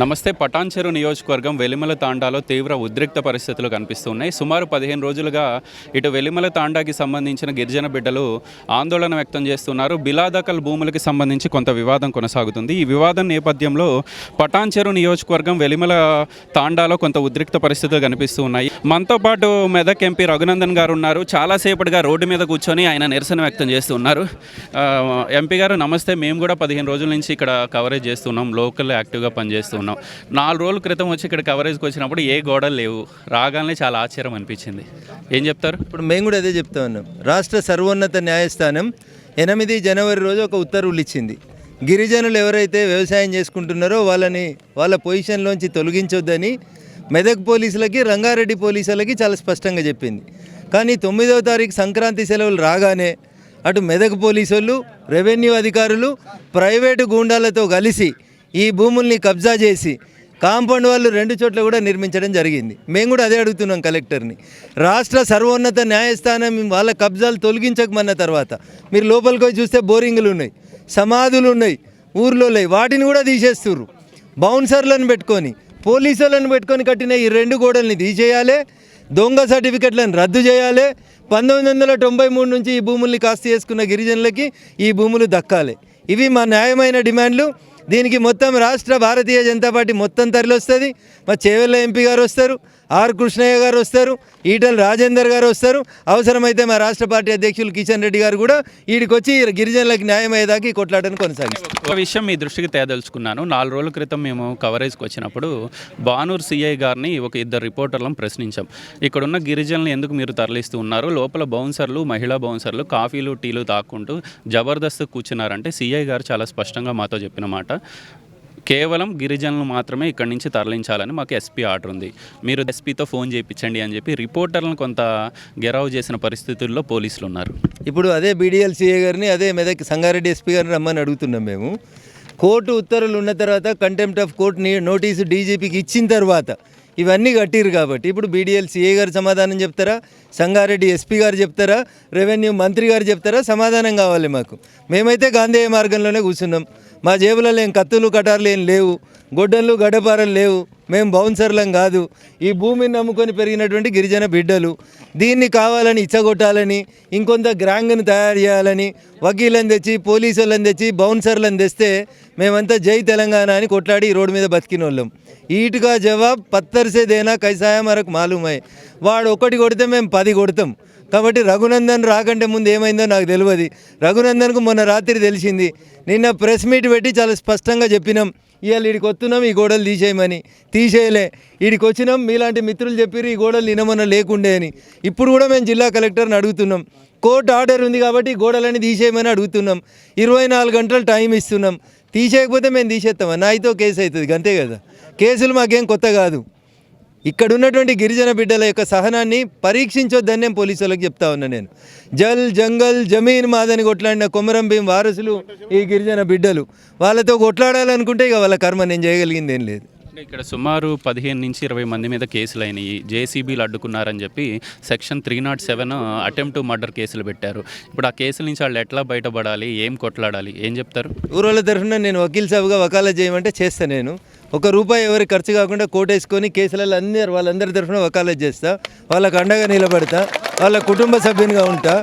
నమస్తే. పటాన్చెరు నియోజకవర్గం వెలిమల తాండాలో తీవ్ర ఉద్రిక్త పరిస్థితులు కనిపిస్తున్నాయి. సుమారు పదిహేను రోజులుగా ఇటు వెలిమల తాండాకి సంబంధించిన గిరిజన బిడ్డలు ఆందోళన వ్యక్తం చేస్తున్నారు. బిలాదకల్ భూములకి సంబంధించి కొంత వివాదం కొనసాగుతుంది. ఈ వివాదం నేపథ్యంలో పటాన్చెరు నియోజకవర్గం వెలిమల తాండాలో కొంత ఉద్రిక్త పరిస్థితులు కనిపిస్తూ ఉన్నాయి మనతో పాటు మెదక్ ఎంపీ రఘునందన్ గారు ఉన్నారు. చాలాసేపటిగా రోడ్డు మీద కూర్చొని ఆయన నిరసన వ్యక్తం చేస్తున్నారు. ఎంపీ గారు నమస్తే. మేము కూడా పదిహేను రోజుల నుంచి ఇక్కడ కవరేజ్ చేస్తున్నాం. లోకల్ యాక్టివ్గా పనిచేస్తున్నాం. నాలుగు రోజుల క్రితం వచ్చి ఇక్కడ కవరేజ్కి వచ్చినప్పుడు ఏ గోడలు లేవు. రాగానే చాలా ఆశ్చర్యం అనిపించింది. ఏం చెప్తారు? ఇప్పుడు మేము కూడా అదే చెప్తా ఉన్నాం. రాష్ట్ర సర్వోన్నత న్యాయస్థానం ఎనిమిది జనవరి రోజు ఒక ఉత్తర్వులు ఇచ్చింది. గిరిజనులు ఎవరైతే వ్యవసాయం చేసుకుంటున్నారో వాళ్ళని వాళ్ళ పొజిషన్లోంచి తొలగించొద్దని మెదక్ పోలీసులకి రంగారెడ్డి పోలీసులకి చాలా స్పష్టంగా చెప్పింది. కానీ తొమ్మిదవ తారీఖు సంక్రాంతి సెలవులు రాగానే అటు మెదక్ పోలీసు వాళ్ళు రెవెన్యూ అధికారులు ప్రైవేటు గూండాలతో కలిసి ఈ భూముల్ని కబ్జా చేసి కాంపౌండ్ వాళ్ళు రెండు చోట్ల కూడా నిర్మించడం జరిగింది. మేము కూడా అదే అడుగుతున్నాం కలెక్టర్ని. రాష్ట్ర సర్వోన్నత న్యాయస్థానం వాళ్ళ కబ్జాలు తొలగించకమన్న తర్వాత మీరు లోపలికి పోయి చూస్తే బోరింగులు ఉన్నాయి సమాధులు ఉన్నాయి ఊర్లో లేవు. వాటిని కూడా తీసేస్తున్నారు బౌన్సర్లను పెట్టుకొని పోలీసులను పెట్టుకొని కట్టిన ఈ రెండు గోడల్ని తీసేయాలి. దొంగ సర్టిఫికెట్లను రద్దు చేయాలి. పంతొమ్మిది వందల తొంభై మూడు నుంచి ఈ భూముల్ని కాస్త చేసుకున్న గిరిజనులకి ఈ భూములు దక్కాలి. ఇవి మా న్యాయమైన డిమాండ్లు. దీనికి మొత్తం రాష్ట్ర భారతీయ జనతా పార్టీ మొత్తం తరలి వస్తుంది. మా చేవెళ్ళ ఎంపీ గారు వస్తారు. ఆర్ కృష్ణయ్య గారు వస్తారు ఈటల రాజేందర్ గారు వస్తారు. అవసరమైతే మా రాష్ట్ర పార్టీ అధ్యక్షులు కిషన్ రెడ్డి గారు కూడా వీడికొచ్చి గిరిజనులకు న్యాయం అయ్యేదాకా ఈ కొట్లాటను కొనసాగిస్తారు. ఒక విషయం మీ దృష్టికి తేదలుచుకున్నాను. నాలుగు రోజుల క్రితం మేము కవరేజ్కి వచ్చినప్పుడు బానూర్ సిఐ గారిని ఒక ఇద్దరు రిపోర్టర్లను ప్రశ్నించాం. ఇక్కడున్న గిరిజనులు ఎందుకు మీరు తరలిస్తూ ఉన్నారు? లోపల బౌన్సర్లు మహిళా బౌన్సర్లు కాఫీలు టీలు తాక్కుంటూ జబర్దస్త్ కూర్చున్నారంటే సిఐ గారు చాలా స్పష్టంగా మాతో చెప్పిన మాట. కేవలం గిరిజనులు మాత్రమే ఇక్కడి నుంచి తరలించాలని మాకు ఎస్పీ ఆర్డర్ ఉంది. మీరు ఎస్పీతో ఫోన్ చేయించండి అని చెప్పి రిపోర్టర్లను కొంత గెరావు చేసిన పరిస్థితుల్లో పోలీసులు ఉన్నారు. ఇప్పుడు అదే బీడీఎల్ సీఏ గారిని అదే మెదక్ సంగారెడ్డి ఎస్పీ గారిని రమ్మని అడుగుతున్నాం మేము. కోర్టు ఉత్తర్వులు ఉన్న తర్వాత కంటెంప్ట్ ఆఫ్ కోర్ట్ నోటీసు డీజీపీకి ఇచ్చిన తర్వాత ఇవన్నీ కట్టిరు కాబట్టి ఇప్పుడు బీడీఎల్ సీఏ గారు సమాధానం చెప్తారా? సంగారెడ్డి ఎస్పీ గారు చెప్తారా? రెవెన్యూ మంత్రి గారు చెప్తారా? సమాధానం కావాలి మాకు. మేమైతే గాంధేయ మార్గంలోనే కూర్చున్నాం. మా జేబులలో ఏం కత్తులు కటార్లు ఏం లేవు. గొడ్డలు గడ్డపారలు లేవు. మేము బౌన్సర్లం కాదు. ఈ భూమిని నమ్ముకొని పెరిగినటువంటి గిరిజన బిడ్డలు. దీన్ని కావాలని ఇచ్చగొట్టాలని ఇంకొంత గ్రాంగ్ని తయారు చేయాలని వకీలను తెచ్చి పోలీసు తెచ్చి బౌన్సర్లను తెస్తే మేమంతా జై తెలంగాణ అని కొట్లాడి ఈ రోడ్డు మీద బతికిన వాళ్ళం ఈటుగా జవాబ్ పత్తరిసేదేనా కైసాయ మరకు మాలూమై. వాడు ఒకటి కొడితే మేము పది కొడతాం. కాబట్టి రఘునందన్ రాకంటే ముందు ఏమైందో నాకు తెలియదు. రఘునందన్కు మొన్న రాత్రి తెలిసింది. నిన్న ప్రెస్ మీట్ పెట్టి చాలా స్పష్టంగా చెప్పినాం. ఇవాళ వీడికి వస్తున్నాం ఈ గోడలు తీసేయమని. తీసేయలే. వీడికి వచ్చినాం మీలాంటి మిత్రులు చెప్పారు ఈ గోడలు నినమన్న లేకుండే అని. ఇప్పుడు కూడా మేము జిల్లా కలెక్టర్ని అడుగుతున్నాం. కోర్టు ఆర్డర్ ఉంది కాబట్టి ఈ గోడలని తీసేయమని అడుగుతున్నాం. ఇరవై నాలుగు గంటలు టైం ఇస్తున్నాం. తీసేయకపోతే మేము తీసేస్తామా నాయితో కేసు అవుతుంది అంతే కదా. కేసులు మాకేం కొత్త కాదు. ఇక్కడ ఉన్నటువంటి గిరిజన బిడ్డల యొక్క సహనాన్ని పరీక్షించొద్దని నేను పోలీసులకు చెప్తా ఉన్నా నేను. జల్ జంగల్ జమీన్ మాదని కొట్లాడిన కొమరం భీం వారసులు ఈ గిరిజన బిడ్డలు. వాళ్ళతో కొట్లాడాలనుకుంటే ఇక వాళ్ళ కర్మ నేను చేయగలిగింది ఏం లేదు. ఇక్కడ సుమారు పదిహేను నుంచి ఇరవై మంది మీద కేసులు అయినాయి. జేసీబీలు అడ్డుకున్నారని చెప్పి section three not seven attempt murder కేసులు పెట్టారు. ఇప్పుడు ఆ కేసుల నుంచి వాళ్ళు ఎట్లా బయటపడాలి? ఏం కొట్లాడాలి? ఏం చెప్తారు? ఊరోళ్ళ తరఫున నేను వకీల్ సాబుగా వకాలా చేయమంటే చేస్తా నేను. ఒక రూపాయి ఎవరి ఖర్చు కాకుండా కోటేసుకొని కేసులలో అందరు వాళ్ళందరి తరఫున వకాలత్ చేస్తా. వాళ్ళకు అండగా నిలబడతా. వాళ్ళ కుటుంబ సభ్యునిగా ఉంటా.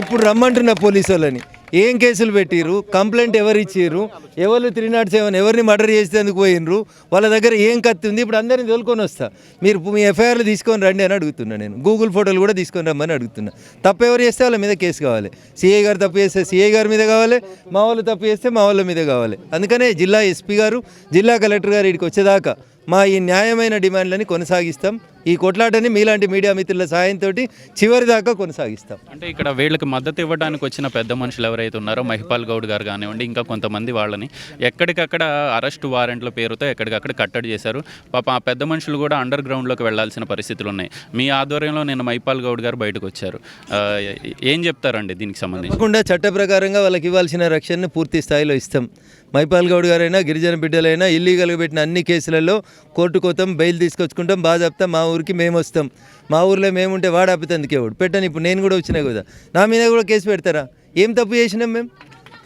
ఇప్పుడు రమ్మంటున్న పోలీసు వాళ్ళని ఏం కేసులు పెట్టిర్రు? కంప్లైంట్ ఎవరు ఇచ్చిర్రు? ఎవరు త్రీ నాట్ సెవెన్ ఎవరిని మర్డర్ చేసేందుకు పోయినరు వాళ్ళ దగ్గర ఏం కత్తి ఉంది? ఇప్పుడు అందరిని తోలుకొని వస్తా. మీరు మీ ఎఫ్ఐఆర్లు తీసుకొని రండి అని అడుగుతున్నా నేను. గూగుల్ ఫోటోలు కూడా తీసుకొని రమ్మని అడుగుతున్నా. తప్పు ఎవరు చేస్తే వాళ్ళ మీద కేసు కావాలి. సిఐ గారు తప్పు చేస్తే సిఐ గారి మీద కావాలి. మా వాళ్ళు తప్పు చేస్తే మా వాళ్ళ మీద కావాలి. అందుకనే జిల్లా ఎస్పీ గారు జిల్లా కలెక్టర్ గారు ఇక్కడికి వచ్చేదాకా మా ఈ న్యాయమైన డిమాండ్లని కొనసాగిస్తాం. ఈ కొట్లాటని మీలాంటి మీడియా మిత్రుల సాయంతో చివరి దాకా కొనసాగిస్తాం. అంటే ఇక్కడ వీళ్ళకి మద్దతు ఇవ్వడానికి వచ్చిన పెద్ద మనుషులు ఎవరైతే ఉన్నారో మహిపాల్ గౌడ్ గారు కానివ్వండి ఇంకా కొంతమంది వాళ్ళని ఎక్కడికక్కడ అరెస్ట్ వారెంట్ల పేరుతో ఎక్కడికక్కడ కట్టడి చేశారు. పాప ఆ పెద్ద మనుషులు కూడా అండర్ గ్రౌండ్లోకి వెళ్ళాల్సిన పరిస్థితులు ఉన్నాయి. మీ ఆధ్వర్యంలో నేను మహిపాల్ గౌడ్ గారు బయటకు వచ్చారు. ఏం చెప్తారండి దీనికి సంబంధించి? చట్ట ప్రకారంగా వాళ్ళకి ఇవ్వాల్సిన రక్షణను పూర్తి స్థాయిలో ఇస్తాం. మైపాల్ గౌడ్ గారైనా గిరిజన బిడ్డలైనా ఇల్లీగల్గా పెట్టిన అన్ని కేసులలో కోర్టు కోతం బెయిల్ తీసుకొచ్చుకుంటాం బాగా చెప్తాం మా ఊరికి మేము వస్తాం. మా ఊర్లో మేముంటే వాడు ఆపితందుకే వాడు. పెట్టని ఇప్పుడు నేను కూడా వచ్చినా కదా. నా మీద కూడా కేసు పెడతారా? ఏం తప్పు చేసినాం మేము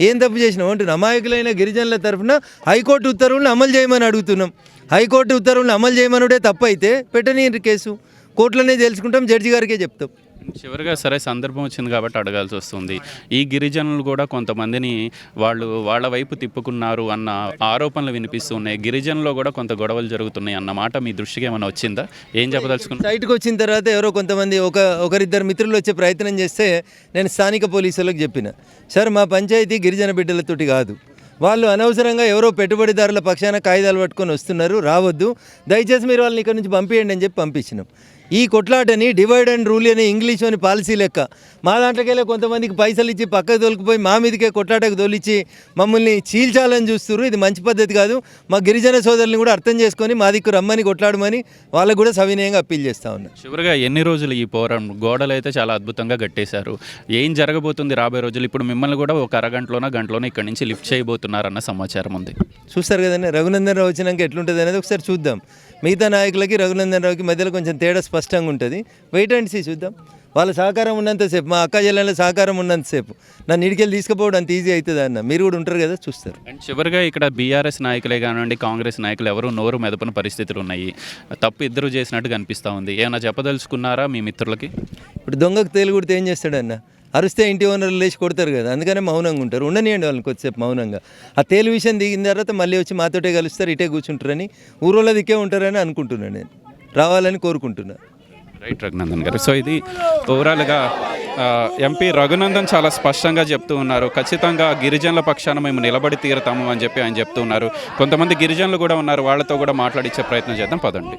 ఏం తప్పు చేసినాం? అంటున్నాం అమాయకులైన గిరిజనుల తరఫున హైకోర్టు ఉత్తర్వులను అమలు చేయమని అడుగుతున్నాం. హైకోర్టు ఉత్తర్వులను అమలు చేయమనుడే తప్పు అయితే పెట్టని కేసు. కోర్టులోనే తెలుసుకుంటాం జడ్జి గారికే చెప్తాం. చివరిగా సరే సందర్భం వచ్చింది కాబట్టి అడగాల్సి వస్తుంది. ఈ గిరిజనులు కూడా కొంతమందిని వాళ్ళు వాళ్ళ వైపు తిప్పుకున్నారు అన్న ఆరోపణలు వినిపిస్తున్నాయి. గిరిజనులో కూడా కొంత గొడవలు జరుగుతున్నాయి అన్న మాట మీ దృష్టికి ఏమైనా వచ్చిందా? ఏం చెప్పదలుచుకున్నా? సైట్కి వచ్చిన తర్వాత ఎవరో కొంతమంది ఒక ఒకరిద్దరు మిత్రులు వచ్చే ప్రయత్నం చేస్తే నేను స్థానిక పోలీసులకు చెప్పిన. సార్ మా పంచాయతీ గిరిజన బిడ్డలతోటి కాదు. వాళ్ళు అనవసరంగా ఎవరో పెట్టుబడిదారుల పక్షాన కాగితాలు పట్టుకొని వస్తున్నారు. రావద్దు. దయచేసి మీరు వాళ్ళని ఇక్కడ నుంచి పంపించండి అని చెప్పి పంపించినాం. ఈ కొట్లాటని డివైడ్ అండ్ రూల్ అనే ఇంగ్లీష్ అని పాలసీ లెక్క. మా దాంట్లోకెళ్ళి కొంతమందికి పైసలు ఇచ్చి పక్కకు తోలుకుపోయి మా మీదకే కొట్లాటకు తోలిచ్చి మమ్మల్ని చీల్చాలని చూస్తున్నారు ఇది మంచి పద్ధతి కాదు. మా గిరిజన సోదరులను కూడా అర్థం చేసుకొని మా దిక్కు రమ్మని కొట్లాడమని వాళ్ళకు కూడా సవినయంగా అప్పీల్ చేస్తా ఉన్నా. చివరిగా ఎన్ని రోజులు ఈ పోరాటం? గోడలు అయితే చాలా అద్భుతంగా కట్టేశారు. ఏం జరగబోతుంది రాబోయే రోజులు? ఇప్పుడు మిమ్మల్ని కూడా ఒక అరగంటలోన గంటలోనే ఇక్కడి నుంచి లిఫ్ట్ చేయబోతున్నారన్న సమాచారం ఉంది. చూస్తారు కదండి. రఘునందన్ రావు వచ్చినాక ఎట్లుంటుంది అనేది ఒకసారి చూద్దాం. మిగతా నాయకులకి రఘునందన్ రావుకి మధ్యలో కొంచెం తేడా స్పష్టంగా ఉంటుంది. వెయిట్ అండ్ సీ చూద్దాం. వాళ్ళ సహకారం ఉన్నంతసేపు మా అక్క జిల్లాలో సహకారం ఉన్నంతసేపు నన్ను ఇడికెళ్ళి తీసుకుపోవడం అంత ఈజీ అవుతుంది అన్న? మీరు కూడా ఉంటారు కదా చూస్తారు. అండ్ చివరిగా ఇక్కడ బీఆర్ఎస్ నాయకులే కానివ్వండి కాంగ్రెస్ నాయకులు ఎవరు నోరు మెదపని పరిస్థితులు ఉన్నాయి. తప్పు ఇద్దరు చేసినట్టు కనిపిస్తూ ఉంది. ఏమైనా చెప్పదలుచుకున్నారా మీ మిత్రులకి? ఇప్పుడు దొంగకు తేలు కొడితే ఏం చేస్తాడన్న? అరిస్తే ఇంటి ఓనర్లు లేచి కొడతారు కదా అందుకనే మౌనంగా ఉంటారు. ఉండనియండి వాళ్ళని కొద్దిసేపు మౌనంగా. ఆ తేలి విషయం దిగిన తర్వాత మళ్ళీ వచ్చి మాతోటే కలుస్తారు ఇటే కూర్చుంటారని ఊరోళ్ళ దిక్కే ఉంటారని అనుకుంటున్నాను నేను. రావాలని కోరుకుంటున్నాను రైట్ రఘునందన్ గారు. సో ఇది ఓవరాల్గా ఎంపీ రఘునందన్ చాలా స్పష్టంగా చెప్తూ ఉన్నారు. ఖచ్చితంగా గిరిజనుల పక్షాన మేము నిలబడి తీరుతాము అని చెప్పి ఆయన చెప్తూ ఉన్నారు. కొంతమంది గిరిజనులు కూడా ఉన్నారు. వాళ్ళతో కూడా మాట్లాడించే ప్రయత్నం చేద్దాం. పదండి.